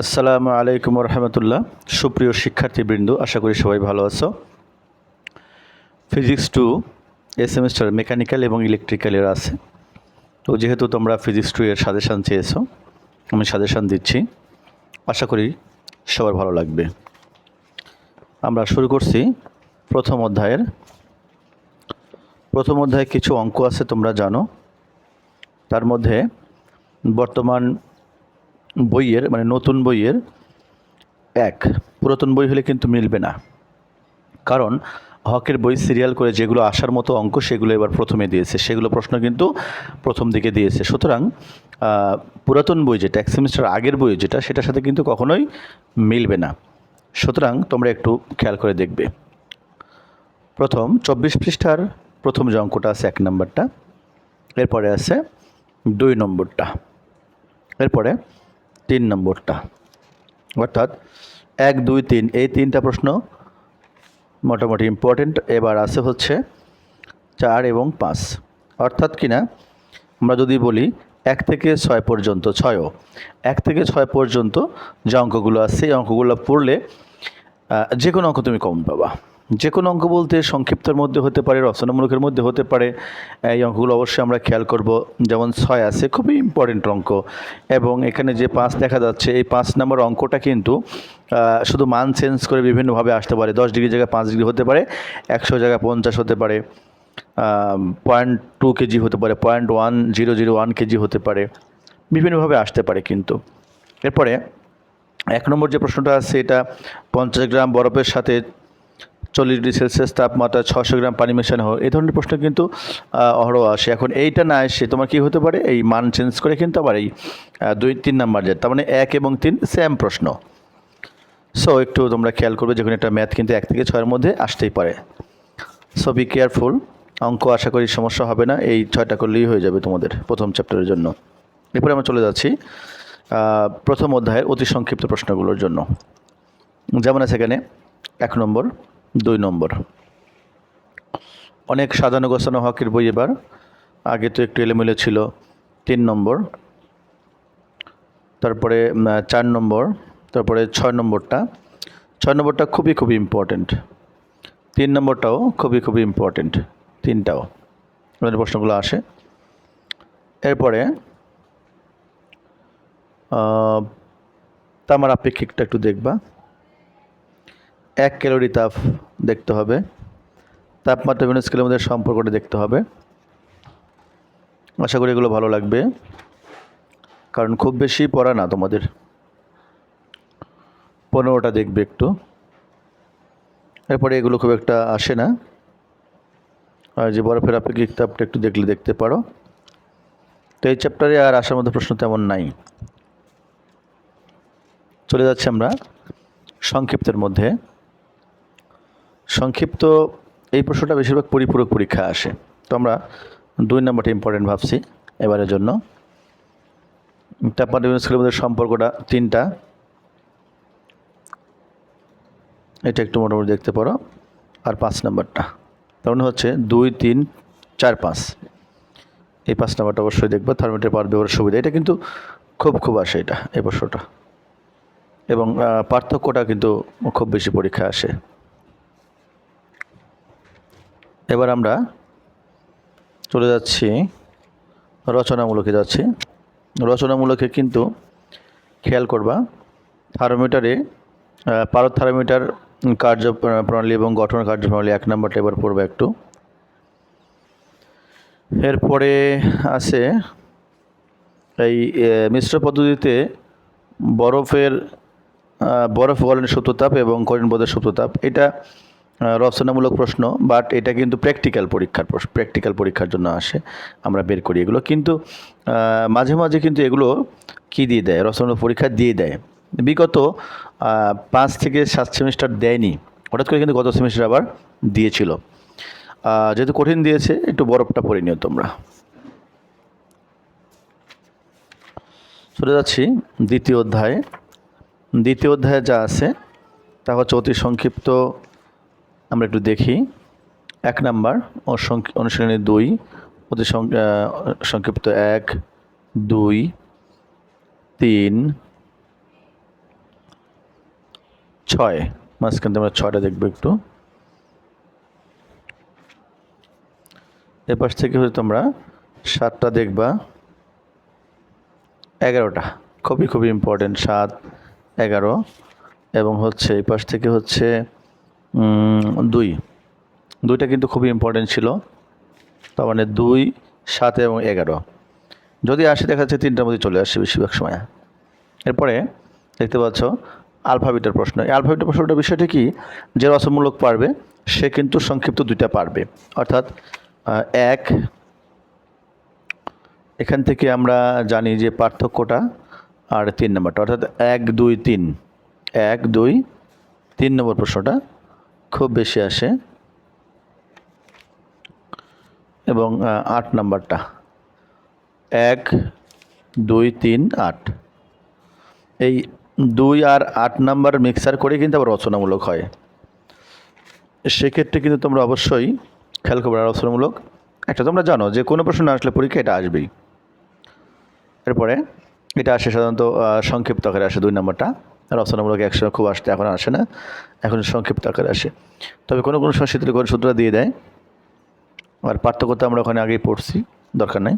আসসালামু আলাইকুম রহমতুল্লাহ সুপ্রিয় শিক্ষার্থীবৃন্দ, আশা করি সবাই ভালো আছো। Physics two A semester mechanical এবং ইলেকট্রিক্যালের আছে। তো যেহেতু তোমরা ফিজিক্স টু এর সাজেশান চেয়েছো, আমি সাজেশান দিচ্ছি। আশা করি সবার ভালো লাগবে। আমরা শুরু করছি প্রথম অধ্যায়ের। প্রথম অধ্যায়ে কিছু অঙ্ক আছে, তোমরা জানো। তার মধ্যে বর্তমান বইয়ের মানে নতুন বইয়ের এক, পুরাতন বই হলে কিন্তু মিলবে না। কারণ হকের বই, সিরিয়াল করে যেগুলো আসার মতো অঙ্ক সেগুলো এবার প্রথমে দিয়েছে। সেগুলো প্রশ্ন কিন্তু প্রথম দিকে দিয়েছে। সুতরাং পুরাতন বই যেটা, এক সেমিস্টার আগের বই যেটা, সেটার সাথে কিন্তু কখনোই মিলবে না। সুতরাং তোমরা একটু খেয়াল করে দেখবে। প্রথম, চব্বিশ পৃষ্ঠার প্রথম যে অঙ্কটা আছে এক নম্বরটা, এরপরে আছে দুই নম্বরটা। এরপরে তিন নম্বরটা। অর্থাৎ এক, দুই, তিন, এই তিনটা প্রশ্ন মোটামুটি ইম্পর্টেন্ট এবার আছে হচ্ছে চার এবং পাঁচ। অর্থাৎ কিনা আমরা যদি বলি এক থেকে ছয় পর্যন্ত, ছয়ও। এক থেকে ছয় পর্যন্ত যে অঙ্কগুলো আছে, এই অঙ্কগুলো পড়লে যে কোনো অঙ্ক তুমি কম পাবা। যে কোনো অঙ্ক বলতে সংক্ষিপ্তর মধ্যে হতে পারে, রচনামূলকের মধ্যে হতে পারে। এই অঙ্কগুলো অবশ্যই আমরা খেয়াল করব। যেমন ছয় আছে, খুবই ইম্পর্টেন্ট অঙ্ক। এবং এখানে যে পাঁচ দেখা যাচ্ছে, এই পাঁচ নম্বর অঙ্কটা কিন্তু শুধু মান চেঞ্জ করে বিভিন্নভাবে আসতে পারে। দশ ডিগ্রি জায়গায় পাঁচ ডিগ্রি হতে পারে, একশো জায়গায় পঞ্চাশ হতে পারে পয়েন্ট টু কেজি হতে পারে point one zero zero one KG হতে পারে। বিভিন্নভাবে আসতে পারে কিন্তু। এরপরে, এক নম্বর যে প্রশ্নটা আছে, এটা পঞ্চাশ গ্রাম বরফের সাথে চল্লিশ ডিগ্রি সেলসিয়াস তাপমাত্রা ছশো গ্রাম পানি মেশানো হয়। এই ধরনের প্রশ্ন কিন্তু অহরহ আসে। এখন এইটা না এসে তোমার কি হতে পারে? এই মান চেঞ্জ করে কিন্তু আবার এই দুই, তিন নাম্বার যায় তার মানে এক এবং তিন সেম প্রশ্ন। সো একটু তোমরা খেয়াল করবে যখন একটা ম্যাথ কিন্তু এক থেকে ছয়ের মধ্যে আসতেই পারে। সো বি কেয়ারফুল অঙ্ক আশা করি সমস্যা হবে না। এই ছয়টা করলেই হয়ে যাবে তোমাদের প্রথম চ্যাপ্টারের জন্য। এরপরে আমরা চলে যাচ্ছি প্রথম অধ্যায়ের অতি সংক্ষিপ্ত প্রশ্নগুলোর জন্য। যেমন আছে এখানে, এক নম্বর দুই নম্বর। অনেক সাজানো গোছানো হকের বই এবার। আগে তো একটু এলোমেলো ছিল। তিন নম্বর। তারপরে চার নম্বর। তারপরে ছয় নম্বরটা। ছয় নম্বরটা খুবই খুবই ইম্পর্ট্যান্ট তিন নম্বরটাও খুবই খুবই ইম্পর্ট্যান্ট তিনটাও। আমাদের প্রশ্নগুলো আসে। এরপরে তামার আপেক্ষিকটা একটু দেখবা। এক ক্যালোরি তাপ দেখতে হবে। তাপমাত্রা বিভিন্ন স্কেলের মধ্যে সম্পর্কটা দেখতে হবে। আশা করি এগুলো ভালো লাগবে। কারণ খুব বেশি পড়া না তোমাদের। পনেরোটা দেখবে একটু। এরপরে এগুলো খুব একটা আসে না। আর যে বরফের আপেক্ষিক তাপটা একটু দেখলে দেখতে পারো। তো এই চ্যাপ্টারে আর আসার মধ্যে প্রশ্ন তেমন নাই। চলে যাচ্ছে আমরা সংক্ষিপ্তের মধ্যে। সংক্ষিপ্ত এই প্রশ্নটা বেশিরভাগ পরিপূরক পরীক্ষা আসে। তো আমরা দুই নম্বরটা ইম্পর্টেন্ট ভাবছি এবারের জন্য। তাপমাত্রা বিভিন্ন স্কেলের মধ্যে সম্পর্কটা তিনটা। এটা একটু মোটামুটি দেখতে পারো। আর পাঁচ নম্বরটা। তার মানে হচ্ছে দুই, তিন, চার, পাঁচ। এই পাঁচ নাম্বারটা অবশ্যই দেখব। থার্মোমিটার পাওয়ার ব্যবহারের সুবিধা। এটা কিন্তু খুব খুব আসে এটা, এই প্রশ্নটা। এবং পার্থক্যটা কিন্তু খুব বেশি পরীক্ষা আসে। এবার আমরা চলে যাচ্ছি, রচনামূলকে যাচ্ছি। রচনামূলকে কিন্তু খেয়াল করবা থার্মোমিটারে পারদ থার্মোমিটার কার্য প্রণালী এবং গঠন কার্যপ্রণালী এক নম্বরটা এবার পড়বে একটু। এরপরে আছে এই মিশ্র পদ্ধতিতে বরফের বরফ গলনের সূত্রতাপ এবং কঠিন পদের সূত্রতাপ। এটা রচনামূলক প্রশ্ন বাট এটা কিন্তু প্র্যাকটিক্যাল পরীক্ষার প্র্যাকটিক্যাল পরীক্ষার জন্য আসে, আমরা বের করি এগুলো। কিন্তু মাঝে মাঝে কিন্তু এগুলো কি দিয়ে দেয়? রচনামূলক পরীক্ষা দিয়ে দেয়। বিগত পাঁচ থেকে সাত সেমিস্টার দেয়নি। হঠাৎ করে কিন্তু গত সেমিস্টার আবার দিয়েছিল। যেহেতু কঠিন দিয়েছে, একটু বরফটা পড়ে নিও তোমরা। চলে যাচ্ছি দ্বিতীয় অধ্যায়ে। দ্বিতীয় অধ্যায়ে যা আছে, তা হচ্ছে অতি সংক্ষিপ্ত আমরা একটু দেখি। এক নাম্বার অনুশীলনী দুই, অতি সংক্ষিপ্ত এক, দুই, তিন, ছয়। মাঝখান থেকে আমরা ছয়টা দেখব একটু। এপাশ থেকে হচ্ছে তোমরা সাতটা দেখবা। এগারোটা। খুবই খুবই ইম্পর্টেন্ট সাত, এগারো। এবং হচ্ছে এই পাশ থেকে হচ্ছে দুই। দুইটা কিন্তু খুবই ইম্পর্টেন্ট ছিল। তার মানে দুই, সাত এবং এগারো। যদি আসে দেখা যাচ্ছে তিনটার মধ্যে চলে আসে বেশিরভাগ সময়। এরপরে দেখতে পাচ্ছ আলফাবেটের প্রশ্ন। এই আলফাবেটের প্রশ্নটার বিষয়টা কি? যে রসমূলক পারবে, সে কিন্তু সংক্ষিপ্ত দুইটা পারবে। অর্থাৎ এক, এখান থেকে আমরা জানি যে পার্থক্যটা, আর তিন নম্বরটা। অর্থাৎ এক, দুই, তিন। এক, দুই, তিন নম্বর প্রশ্নটা। খুব বেশি আসে এবং আট নাম্বারটা। এক, দুই, তিন, আট। এই দুই আর আট নাম্বার মিক্সার করে কিন্তু আবার রচনামূলক হয়। সেক্ষেত্রে কিন্তু তোমরা অবশ্যই খেয়াল করবে রচনামূলক। একটা তোমরা জানো যে কোনো প্রশ্ন না আসলে পরীক্ষা এটা আসবেই। এরপরে এটা আসে সাধারণত সংক্ষিপ্ত আকারে আসে দুই নম্বরটা। রচনামূলক একসময় খুব আসতে এখন আসে না। এখন সংক্ষিপ্ত আকারে আসে। তবে কোনো কোনো সময় শীতল করে সূত্র দিয়ে দেয়। আর পার্থক্যতা আমরা ওখানে আগেই পড়ছি, দরকার নাই।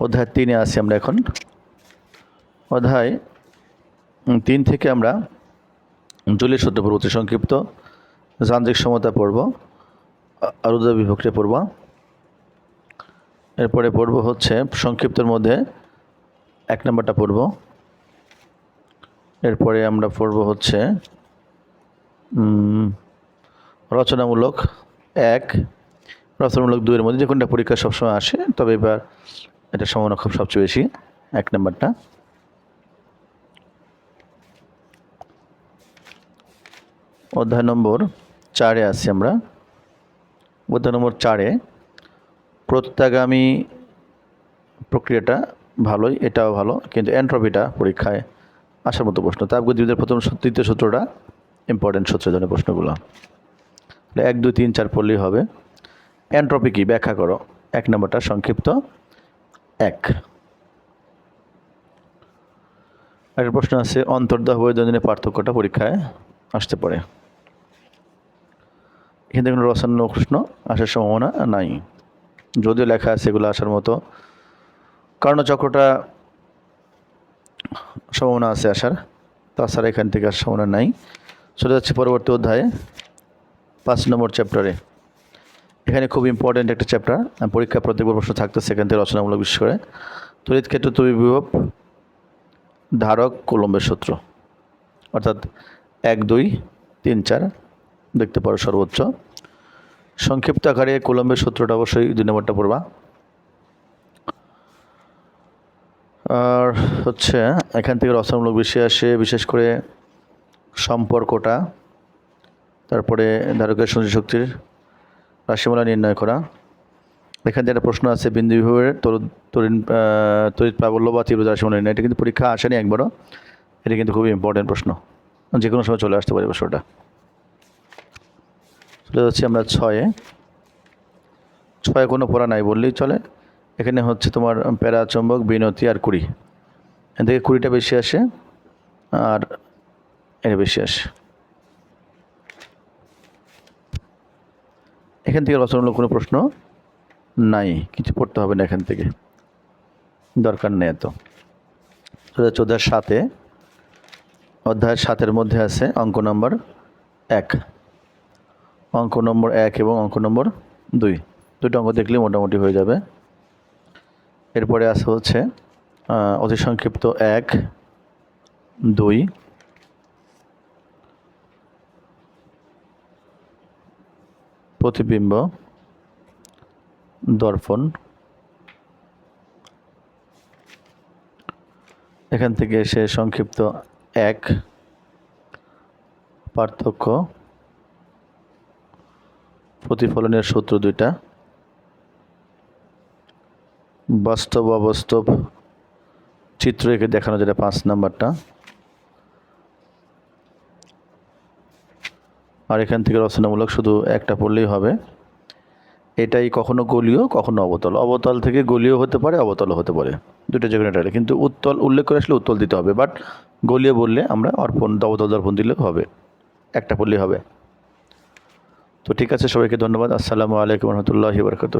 অধ্যায় তিনে আছি আমরা এখন। অধ্যায় তিন থেকে আমরা জলীয় সূত্র পড়ব সংক্ষিপ্ত। যান্ত্রিক সমতা পড়ব আর উদয় বিভক্তি পড়ব। এরপরে পড়ব হচ্ছে, সংক্ষিপ্তের মধ্যে এক নম্বরটা পড়ব। এরপরে আমরা পড়ব হচ্ছে রচনামূলক এক, রচনামূলক দুইয়ের মধ্যে যে কোনটা পরীক্ষা সবসময় আসে, তবে এবার এটা সম্ভাবনা খুব সবচেয়ে বেশি, এক নম্বরটা। অধ্যায় নম্বর চারে আছি আমরা। অধ্যায় নম্বর চারে, প্রত্যাগামী প্রক্রিয়াটা ভালোই, এটাও ভালো, কিন্তু এন্ট্রপিটা পরীক্ষায় আসার মতো প্রশ্ন। তাপগতিবিদের প্রথম তৃতীয় সূত্রটা ইম্পর্টেন্ট সূত্র ধরনের প্রশ্নগুলো। এক, দুই, তিন, চার পড়লেই হবে। এন্ট্রপি কি? ব্যাখ্যা করো। এক নম্বরটা সংক্ষিপ্ত। এক। আর প্রশ্ন আছে, অন্তর্দাহ বৈদ্যন্দিনের পার্থক্যটা পরীক্ষায় আসতে পারে। এখান কোনো রসায়ন প্রশ্ন আসার সম্ভাবনা নাই। যদিও লেখা আছে এগুলো আসার মতো। কর্ণচক্রটা সম্ভাবনা আছে আসার। তাছাড়া এখান থেকে আর সম্ভাবনা নাই। চলে যাচ্ছে পরবর্তী অধ্যায়ে, পাঁচ নম্বর চ্যাপ্টারে এখানে খুব ইম্পর্ট্যান্ট একটা চ্যাপ্টার পরীক্ষা প্রত্যেকবার প্রশ্ন থাকতেছে এখান থেকে রচনামূলক বিশেষ করে। তড়িৎ ক্ষেত্র তড়িৎ বিভব, ধারক, কুলম্বের সূত্র। অর্থাৎ এক, দুই, তিন, চার, দেখতে পারো সর্বোচ্চ। সংক্ষিপ্ত আকারে কুলম্বের সূত্রটা অবশ্যই দুই নম্বরটা পড়বা। আর হচ্ছে এখান থেকে রচনামূলক বেশি আসে বিশেষ করে সম্পর্কটা। তারপরে ধারকের সঞ্চয় শক্তির রাশিমালা নির্ণয় করা। এখান থেকে একটা প্রশ্ন আছে বিন্দু তড়িৎ তড়িৎ আহ, প্রাবল্য বা তীব্র রাশিমালা নির্ণয় এটা কিন্তু পরীক্ষা আসেনি একবারও। এটা কিন্তু খুবই ইম্পর্টেন্ট প্রশ্ন। যে কোনো সময় চলে আসতে পারে প্রশ্নটা। চলে যাচ্ছি আমরা ছয়ে। ছয়ে কোনো পড়া নাই বললেই চলে। এখানে হচ্ছে তোমার প্যারা চম্বক, বিনতি আর কুড়ি। এখান থেকে কুড়িটা বেশি আসে, আর এটা বেশি আসে। এখান থেকে রচনামূলক কোনো প্রশ্ন নাই, কিছু পড়তে হবে না এখান থেকে। দরকার নেই এত। চলে যাচ্ছে অধ্যায় সাতে, অধ্যায় সাতের মধ্যে আছে অঙ্ক নম্বর এক। অঙ্ক নম্বর এক এবং অঙ্ক নম্বর দুই। দুটো অঙ্ক দেখলে মোটামুটি হয়ে যাবে। এরপরে আছে হচ্ছে অতি সংক্ষিপ্ত এক, দুই। প্রতিবিম্ব, দর্পণ। এখান থেকে এসে সংক্ষিপ্ত এক, পার্থক্য। প্রতিফলনের সূত্র দুইটা। বাস্তব অবাস্তব চিত্র এঁকে দেখানো যেটা পাঁচ নাম্বারটা। আর এখান থেকে রচনামূলক শুধু একটা পড়লেই হবে। এটাই কখনো গলীয়, কখনো অবতল। অবতল থেকে গলীয় হতে পারে, অবতলও হতে পারে। দুটো যে কোনো একটা কিন্তু উত্তল, উল্লেখ করে আসলে উত্তল দিতে হবে। বাট গলিয়ে বললে আমরা অর্পণ দবদল দর্পণ দিলেও হবে। একটা পড়লেই হবে। তো ঠিক আছে, সবাইকে ধন্যবাদ। আসসালামু আলাইকুম রহমতুল্লাহি বরকত